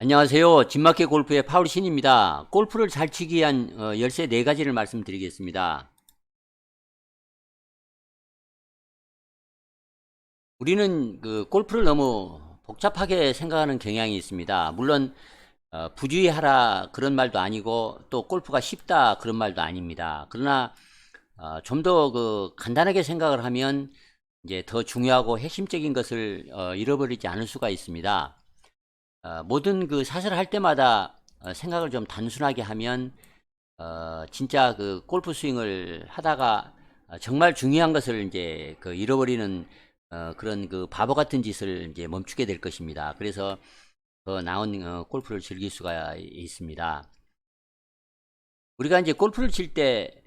안녕하세요. 진마켓 골프의 파울 신입니다. 골프를 잘 치기 위한 어, 열쇠 네 가지를 말씀드리겠습니다. 우리는 그 골프를 너무 복잡하게 생각하는 경향이 있습니다. 물론 어, 부주의하라 그런 말도 아니고 또 골프가 쉽다 그런 말도 아닙니다. 그러나 어, 좀 더 그 간단하게 생각을 하면 이제 더 중요하고 핵심적인 것을 어, 잃어버리지 않을 수가 있습니다. 어, 모든 그 샷을 할 때마다 어, 생각을 좀 단순하게 하면 어, 진짜 그 골프 스윙을 하다가 어, 정말 중요한 것을 이제 그 잃어버리는 어, 그런 그 바보 같은 짓을 이제 멈추게 될 것입니다. 그래서 더 나은 어, 골프를 즐길 수가 있습니다. 우리가 이제 골프를 칠 때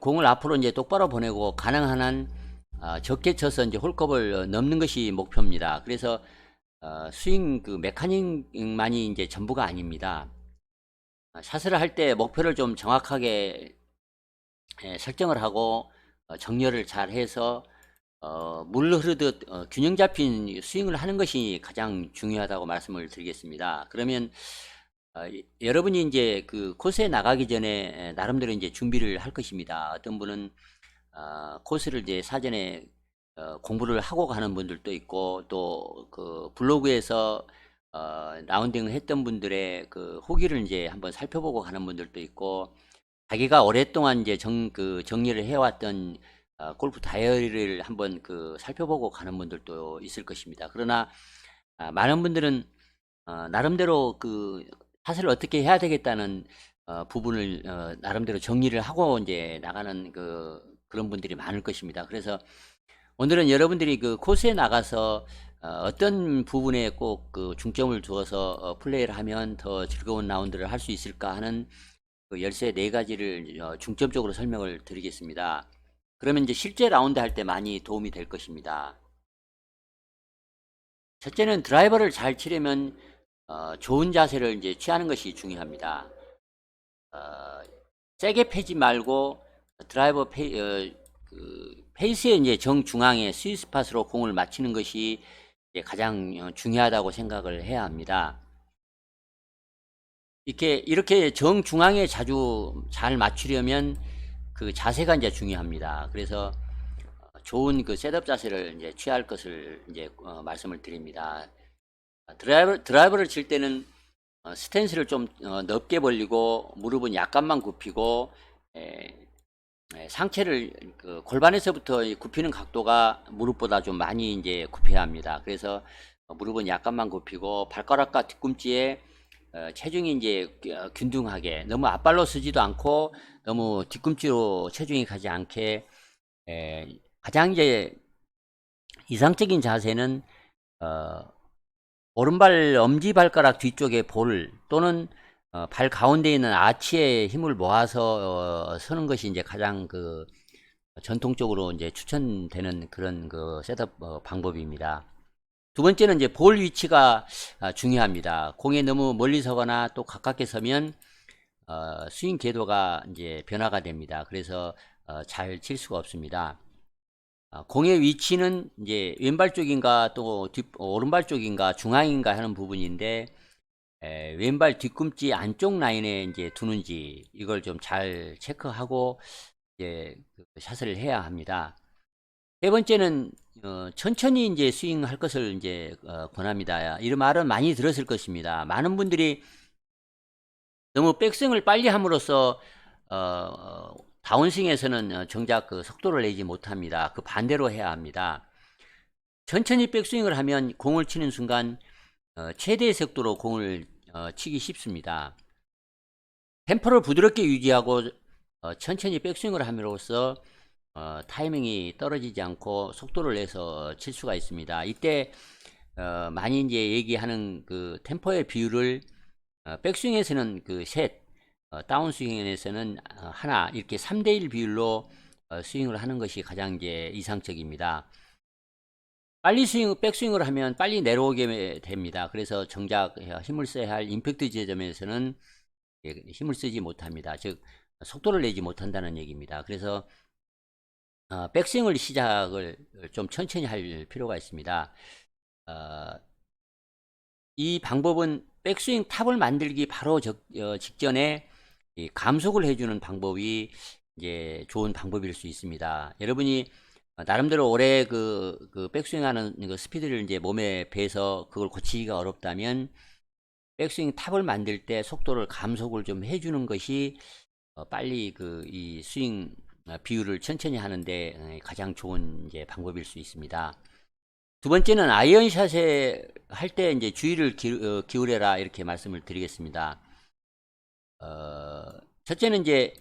공을 앞으로 이제 똑바로 보내고 가능한 한 어, 적게 쳐서 이제 홀컵을 어, 넘는 것이 목표입니다. 그래서 어, 스윙 그 메카닉만이 이제 전부가 아닙니다. 어, 샷을 할 때 목표를 좀 정확하게 에, 설정을 하고 어, 정렬을 잘 해서 어, 물 흐르듯 어, 균형 잡힌 스윙을 하는 것이 가장 중요하다고 말씀을 드리겠습니다. 그러면 여러분이 이제 그 코스에 나가기 전에 에, 나름대로 이제 준비를 할 것입니다. 어떤 분은 어, 코스를 이제 사전에 어, 공부를 하고 가는 분들도 있고 또 그 블로그에서 어, 라운딩을 했던 분들의 그 후기를 이제 한번 살펴보고 가는 분들도 있고 자기가 오랫동안 이제 정, 그 정리를 해왔던 어, 골프 다이어리를 한번 그 살펴보고 가는 분들도 있을 것입니다. 그러나 아, 많은 분들은 어, 나름대로 그 샷을 어떻게 해야 되겠다는 어, 부분을 어, 나름대로 정리를 하고 이제 나가는 그 그런 분들이 많을 것입니다. 그래서 오늘은 여러분들이 그 코스에 나가서 어, 떤 부분에 꼭 그 중점을 두어서 어, 플레이를 하면 더 즐거운 라운드를 할 수 있을까 하는 그 열쇠 네 가지를 어, 중점적으로 설명을 드리겠습니다. 그러면 이제 실제 라운드 할 때 많이 도움이 될 것입니다. 첫째는 드라이버를 잘 치려면 어, 좋은 자세를 이제 취하는 것이 중요합니다. 어, 세게 패지 말고 드라이버 페이, 어, 그 페이스의 이제 정중앙에 스윗 스팟으로 공을 맞히는 것이 가장 어, 중요하다고 생각을 해야 합니다. 이렇게 이렇게 정중앙에 자주 잘 맞추려면 그 자세가 이제 중요합니다. 그래서 어, 좋은 그 셋업 자세를 이제 취할 것을 이제 어, 말씀을 드립니다. 드라이버 드라이버를 칠 때는 어, 스탠스를 좀 어, 넓게 벌리고 무릎은 약간만 굽히고 에, 에, 상체를 그 골반에서부터 이 굽히는 각도가 무릎보다 좀 많이 이제 굽혀야 합니다. 그래서 어, 무릎은 약간만 굽히고 발가락과 뒤꿈치에 어, 체중이 이제 어, 균등하게 너무 앞발로 쓰지도 않고 너무 뒤꿈치로 체중이 가지 않게 에, 가장 이제 이상적인 자세는 어, 오른발 엄지 발가락 뒤쪽에 볼 또는 어, 발 가운데 있는 아치에 힘을 모아서 어, 서는 것이 이제 가장 그 전통적으로 이제 추천되는 그런 그 셋업 어, 방법입니다. 두 번째는 이제 볼 위치가 아, 중요합니다. 공에 너무 멀리 서거나 또 가깝게 서면 어, 스윙 궤도가 이제 변화가 됩니다. 그래서 어, 잘 칠 수가 없습니다. 아, 공의 위치는 이제 왼발 쪽인가 또 뒷, 오른발 쪽인가 중앙인가 하는 부분인데 에, 왼발 뒤꿈치 안쪽 라인에 이제 두는지 이걸 좀 잘 체크하고 이제 그 샷을 해야 합니다. 세 번째는 어, 천천히 이제 스윙할 것을 이제 어, 권합니다. 이런 말은 많이 들었을 것입니다. 많은 분들이 너무 백스윙을 빨리 함으로써 어, 어, 다운스윙에서는 어, 정작 그 속도를 내지 못합니다. 그 반대로 해야 합니다. 천천히 백스윙을 하면 공을 치는 순간 어, 최대의 속도로 공을 어, 치기 쉽습니다. 템포를 부드럽게 유지하고 어, 천천히 백스윙을 함으로써 어, 타이밍이 떨어지지 않고 속도를 내서 칠 수가 있습니다. 이때 어, 많이 이제 얘기하는 그 템포의 비율을 어, 백스윙에서는 그 셋, 어, 다운스윙에서는 어, 하나 이렇게 3대1 비율로 어, 스윙을 하는 것이 가장 이제 이상적입니다. 빨리 스윙, 백스윙을 하면 빨리 내려오게 됩니다. 그래서 정작 힘을 써야 할 임팩트 지점에서는 예, 힘을 쓰지 못합니다. 즉 속도를 내지 못한다는 얘기입니다. 그래서 어, 백스윙을 시작을 좀 천천히 할 필요가 있습니다. 어, 이 방법은 백스윙 탑을 만들기 바로 적- 어, 직전에 이 감속을 해주는 방법이 이제 좋은 방법일 수 있습니다. 여러분이 어, 나름대로 오래 그, 그 백스윙하는 그 스피드를 이제 몸에 배서 그걸 고치기가 어렵다면 백스윙 탑을 만들 때 속도를 감속을 좀 해주는 것이 어, 빨리 그 이 스윙 어, 비율을 천천히 하는데 어, 가장 좋은 이제 방법일 수 있습니다. 두 번째는 아이언샷에 할 때 이제 주의를 기, 어, 기울여라 이렇게 말씀을 드리겠습니다. 어, 첫째는 이제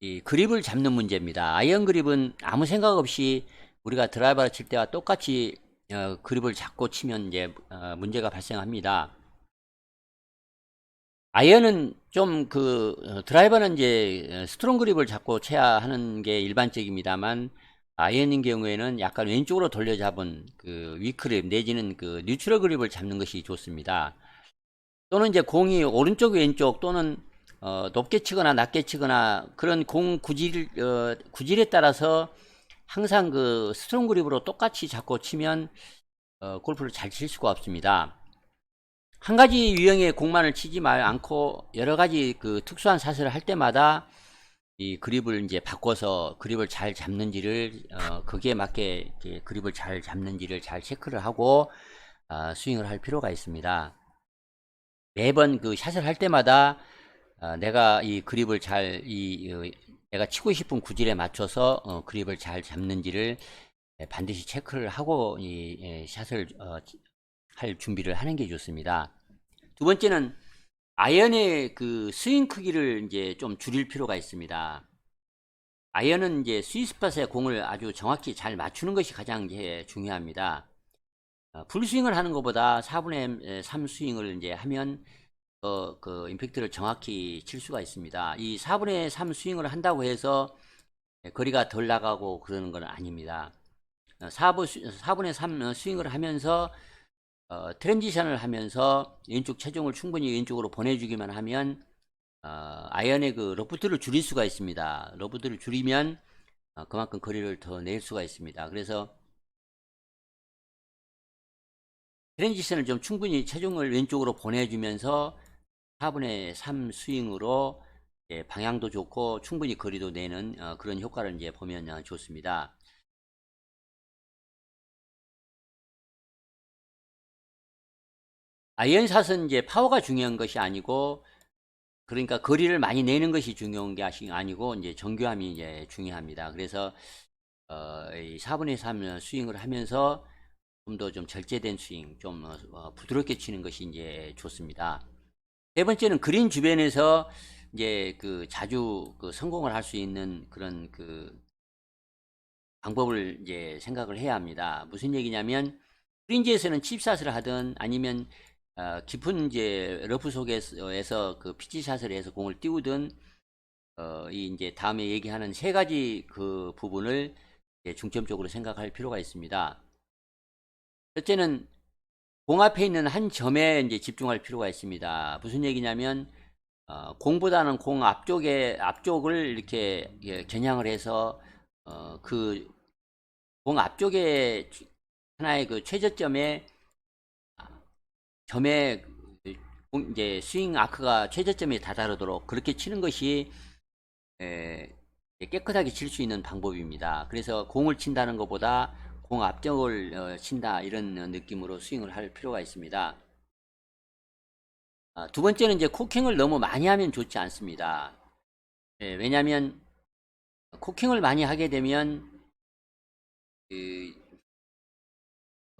이 그립을 잡는 문제입니다. 아이언 그립은 아무 생각 없이 우리가 드라이버를 칠 때와 똑같이 어, 그립을 잡고 치면 이제 어, 문제가 발생합니다. 아이언은 좀 그 드라이버는 이제 어, 스트롱 그립을 잡고 쳐야 하는 게 일반적입니다만 아이언인 경우에는 약간 왼쪽으로 돌려 잡은 그 위크립 내지는 그 뉴트럴 그립을 잡는 것이 좋습니다. 또는 이제 공이 오른쪽 왼쪽 또는 어, 높게 치거나 낮게 치거나 그런 공 구질 어, 구질에 따라서 항상 그 스트롱 그립으로 똑같이 잡고 치면 어, 골프를 잘 칠 수가 없습니다. 한 가지 유형의 공만을 치지 말 않고 여러 가지 그 특수한 샷을 할 때마다 이 그립을 이제 바꿔서 그립을 잘 잡는지를 어, 거기에 맞게 그립을 잘 잡는지를 잘 체크를 하고 아, 스윙을 할 필요가 있습니다. 매번 그 샷을 할 때마다 아, 내가 이 그립을 잘 이 내가 치고 싶은 구질에 맞춰서 어, 그립을 잘 잡는지를 예, 반드시 체크를 하고 이 예, 샷을 어, 할 준비를 하는 게 좋습니다. 두 번째는 아이언의 그 스윙 크기를 이제 좀 줄일 필요가 있습니다. 아이언은 이제 스위스팟에 공을 아주 정확히 잘 맞추는 것이 가장 이제 중요합니다. 어, 풀스윙을 하는 것보다 4분의 3 스윙을 이제 하면 어, 그 임팩트를 정확히 칠 수가 있습니다. 이 4분의 3 스윙을 한다고 해서 거리가 덜 나가고 그러는 건 아닙니다. 4분, 4분의 3 스윙을 하면서 어, 트랜지션을 하면서 왼쪽 체중을 충분히 왼쪽으로 보내주기만 하면 어, 아이언의 그 러프트를 줄일 수가 있습니다. 러프트를 줄이면 어, 그만큼 거리를 더 낼 수가 있습니다. 그래서 트랜지션을 좀 충분히 체중을 왼쪽으로 보내주면서 4분의 3 스윙으로 예, 방향도 좋고 충분히 거리도 내는 어, 그런 효과를 이제 보면 어, 좋습니다. 아이언샷은 이제 파워가 중요한 것이 아니고 그러니까 거리를 많이 내는 것이 중요한 게 아니고 이제 정교함이 이제 중요합니다. 그래서 어, 이 4분의 3 스윙을 하면서 좀 더좀 절제된 스윙, 좀 어, 어, 부드럽게 치는 것이 이제 좋습니다. 세 번째는 그린 주변에서 이제 그 자주 그 성공을 할 수 있는 그런 그 방법을 이제 생각을 해야 합니다. 무슨 얘기냐면 프린지에서는 칩샷을 하든 아니면 어, 깊은 이제 러프 속에서 그 피치샷을 해서 공을 띄우든 어, 이 이제 다음에 얘기하는 세 가지 그 부분을 중점적으로 생각할 필요가 있습니다. 첫째는 공 앞에 있는 한 점에 이제 집중할 필요가 있습니다. 무슨 얘기냐면 어, 공보다는 공 앞쪽에 앞쪽을 이렇게 예, 겨냥을 해서 어, 그 공 앞쪽에 하나의 그 최저점에 점에 공- 이제 스윙 아크가 최저점에 다다르도록 그렇게 치는 것이 에, 깨끗하게 칠 수 있는 방법입니다. 그래서 공을 친다는 것보다 공 앞쪽을 어, 친다 이런 느낌으로 스윙을 할 필요가 있습니다. 아, 두 번째는 이제 코킹을 너무 많이 하면 좋지 않습니다. 예, 왜냐하면 코킹을 많이 하게 되면 그,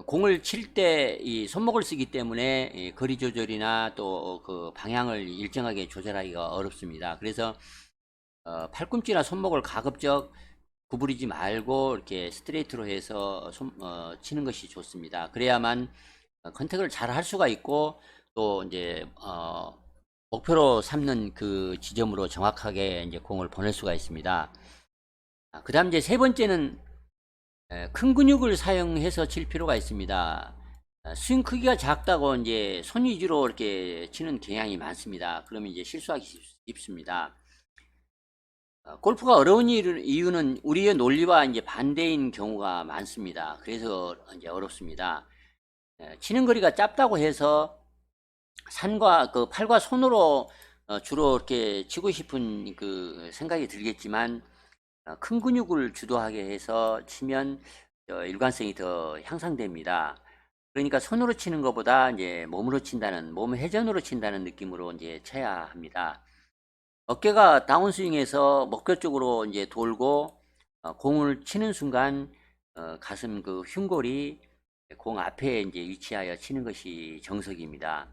공을 칠 때 이 손목을 쓰기 때문에 이 거리 조절이나 또 그 방향을 일정하게 조절하기가 어렵습니다. 그래서 어, 팔꿈치나 손목을 가급적 구부리지 말고 이렇게 스트레이트로 해서 손, 어, 치는 것이 좋습니다. 그래야만 어, 컨택을 잘 할 수가 있고 또 이제 어, 목표로 삼는 그 지점으로 정확하게 이제 공을 보낼 수가 있습니다. 아, 그 다음 이제 세 번째는 에, 큰 근육을 사용해서 칠 필요가 있습니다. 아, 스윙 크기가 작다고 이제 손 위주로 이렇게 치는 경향이 많습니다. 그러면 이제 실수하기 쉽- 쉽습니다. 어, 골프가 어려운 이유- 이유는 우리의 논리와 이제 반대인 경우가 많습니다. 그래서 이제 어렵습니다. 에, 치는 거리가 짧다고 해서 산과 그 팔과 손으로 어, 주로 이렇게 치고 싶은 그 생각이 들겠지만 어, 큰 근육을 주도하게 해서 치면 어, 일관성이 더 향상됩니다. 그러니까 손으로 치는 것보다 이제 몸으로 친다는 몸 회전으로 친다는 느낌으로 이제 쳐야 합니다. 어깨가 다운스윙에서 목표 쪽으로 이제 돌고 어, 공을 치는 순간 어, 가슴 그 흉골이 공 앞에 이제 위치하여 치는 것이 정석입니다.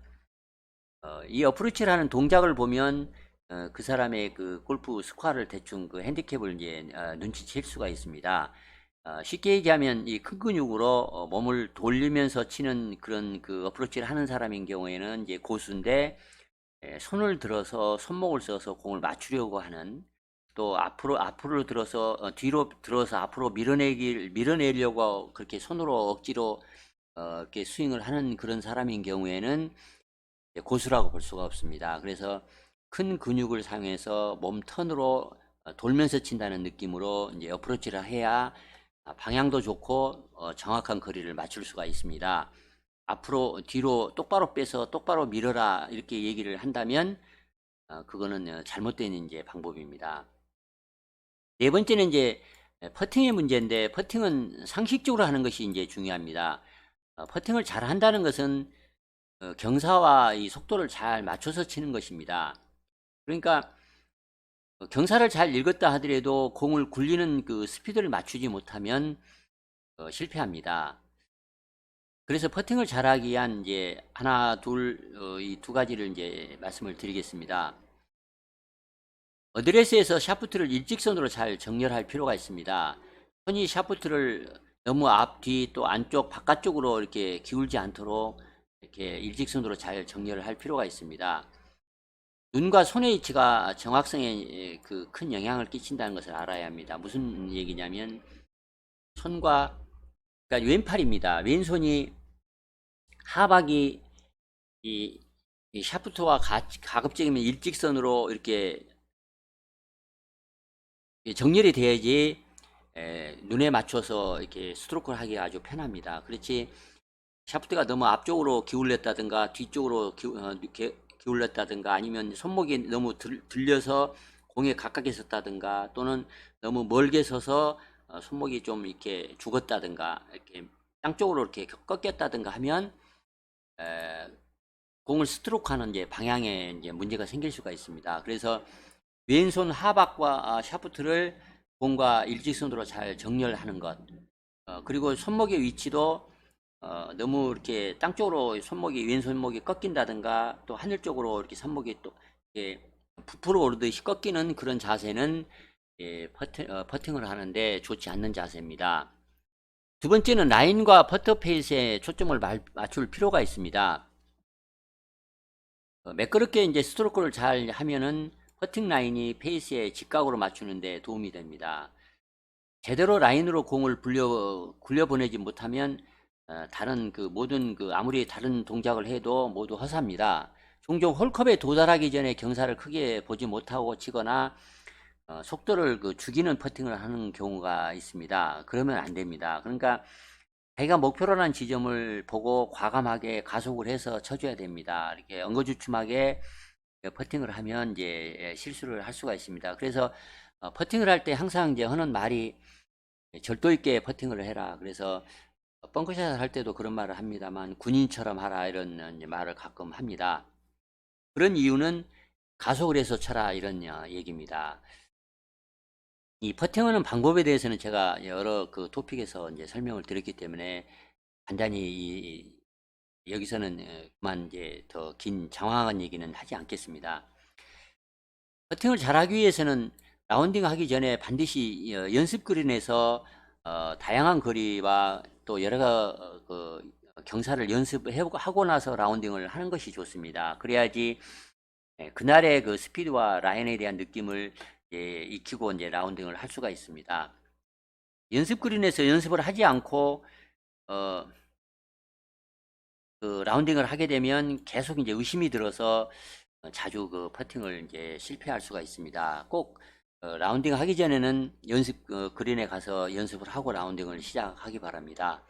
어, 이 어프로치를 하는 동작을 보면 어, 그 사람의 그 골프 스코어를 대충 그 핸디캡을 이제 어, 눈치챌 수가 있습니다. 어, 쉽게 얘기하면 이 큰 근육으로 어, 몸을 돌리면서 치는 그런 그 어프로치를 하는 사람인 경우에는 이제 고수인데 에, 손을 들어서 손목을 써서 공을 맞추려고 하는 또 앞으로 앞으로 들어서 어, 뒤로 들어서 앞으로 밀어내기 밀어내려고 그렇게 손으로 억지로 어, 이렇게 스윙을 하는 그런 사람인 경우에는 고수라고 볼 수가 없습니다. 그래서 큰 근육을 사용해서 몸 턴으로 어, 돌면서 친다는 느낌으로 이제 어프로치를 해야 아, 방향도 좋고 어, 정확한 거리를 맞출 수가 있습니다. 앞으로 뒤로 똑바로 빼서 똑바로 밀어라 이렇게 얘기를 한다면 어, 그거는 어, 잘못된 이제 방법입니다. 네 번째는 이제 퍼팅의 문제인데 퍼팅은 상식적으로 하는 것이 이제 중요합니다. 어, 퍼팅을 잘 한다는 것은 어, 경사와 이 속도를 잘 맞춰서 치는 것입니다. 그러니까 어, 경사를 잘 읽었다 하더라도 공을 굴리는 그 스피드를 맞추지 못하면 어, 실패합니다. 그래서 퍼팅을 잘하기 위한 이제 하나, 둘, 어, 이두 가지를 이제 말씀을 드리겠습니다. 어드레스에서 샤프트를 일직선으로 잘 정렬할 필요가 있습니다. 손이 샤프트를 너무 앞, 뒤, 또 안쪽, 바깥쪽으로 이렇게 기울지 않도록 이렇게 일직선으로 잘 정렬을 할 필요가 있습니다. 눈과 손의 위치가 정확성에 그 큰 영향을 끼친다는 것을 알아야 합니다. 무슨 얘기냐면 손과 그러니까 왼팔입니다. 왼손이 하박이 이, 이 샤프트와 가, 가급적이면 일직선으로 이렇게 정렬이 돼야지 에, 눈에 맞춰서 이렇게 스트로크를 하기 아주 편합니다. 그렇지 샤프트가 너무 앞쪽으로 기울였다든가 뒤쪽으로 기, 어, 기, 기울였다든가 아니면 손목이 너무 들, 들려서 공에 가깝게 섰다든가 또는 너무 멀게 서서 어, 손목이 좀 이렇게 죽었다든가 이렇게 양쪽으로 이렇게 꺾였다든가 하면 에, 공을 스트로크하는 이제 방향에 이제 문제가 생길 수가 있습니다. 그래서 왼손 하박과 아, 샤프트를 공과 일직선으로 잘 정렬하는 것 어, 그리고 손목의 위치도 어, 너무 이렇게 땅 쪽으로 손목이 왼손목이 꺾인다든가 또 하늘 쪽으로 이렇게 손목이 또 이렇게 부풀어 오르듯이 꺾이는 그런 자세는 예, 퍼팅, 어, 퍼팅을 하는데 좋지 않는 자세입니다. 두 번째는 라인과 퍼터 페이스에 초점을 말- 맞출 필요가 있습니다. 어, 매끄럽게 이제 스트로크를 잘 하면은 퍼팅 라인이 페이스에 직각으로 맞추는데 도움이 됩니다. 제대로 라인으로 공을 굴려 굴려 보내지 못하면 어, 다른 그 모든 그 아무리 다른 동작을 해도 모두 허사입니다. 종종 홀컵에 도달하기 전에 경사를 크게 보지 못하고 치거나 어, 속도를 그 죽이는 퍼팅을 하는 경우가 있습니다. 그러면 안 됩니다. 그러니까 자기가 목표로 한 지점을 보고 과감하게 가속을 해서 쳐줘야 됩니다. 이렇게 엉거주춤하게 퍼팅을 하면 이제 실수를 할 수가 있습니다. 그래서 어, 퍼팅을 할 때 항상 이제 하는 말이 절도 있게 퍼팅을 해라. 그래서 벙커샷을 할 때도 그런 말을 합니다만 군인처럼 하라 이런 말을 가끔 합니다. 그런 이유는 가속을 해서 쳐라 이런 어, 얘기입니다. 이 퍼팅하는 방법에 대해서는 제가 여러 그 토픽에서 이제 설명을 드렸기 때문에 간단히 이, 여기서는 어, 그만 이제 더 긴 장황한 얘기는 하지 않겠습니다. 퍼팅을 잘하기 위해서는 라운딩 하기 전에 반드시 어, 연습 그린에서 어, 다양한 거리와 또 여러 가- 그 경사를 연습하고 나서 라운딩을 하는 것이 좋습니다. 그래야지 예, 그날의 그 스피드와 라인에 대한 느낌을 예, 익히고 이제 라운딩을 할 수가 있습니다. 연습 그린에서 연습을 하지 않고 어, 그 라운딩을 하게 되면 계속 이제 의심이 들어서 어, 자주 그 퍼팅을 이제 실패할 수가 있습니다. 꼭 어, 라운딩 하기 전에는 연습 어, 그린에 가서 연습을 하고 라운딩을 시작하기 바랍니다.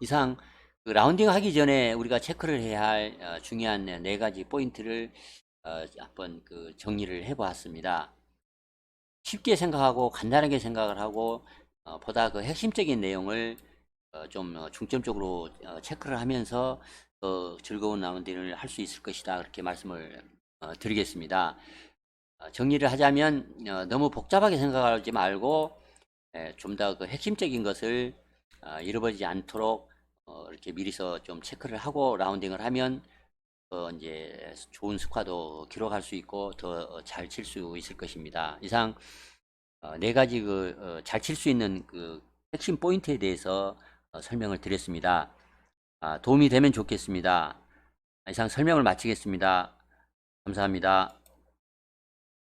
이상 그 라운딩 하기 전에 우리가 체크를 해야 할 어, 중요한 네 가지 포인트를 어, 한번 그 정리를 해보았습니다. 쉽게 생각하고 간단하게 생각을 하고 어, 보다 그 핵심적인 내용을 어, 좀 어, 중점적으로 어, 체크를 하면서 더 즐거운 라운딩을 할 수 있을 것이다 그렇게 말씀을 어, 드리겠습니다. 어, 정리를 하자면 어, 너무 복잡하게 생각하지 말고 좀 더 그 핵심적인 것을 어, 잃어버리지 않도록 어, 이렇게 미리서 좀 체크를 하고 라운딩을 하면 어, 이제 좋은 스코어도 기록할 수 있고 더 잘 칠 수 있을 것입니다. 이상 어, 네 가지 그잘칠 수 있는 그 핵심 포인트에 대해서 어, 설명을 드렸습니다. 아, 도움이 되면 좋겠습니다. 이상 설명을 마치겠습니다. 감사합니다.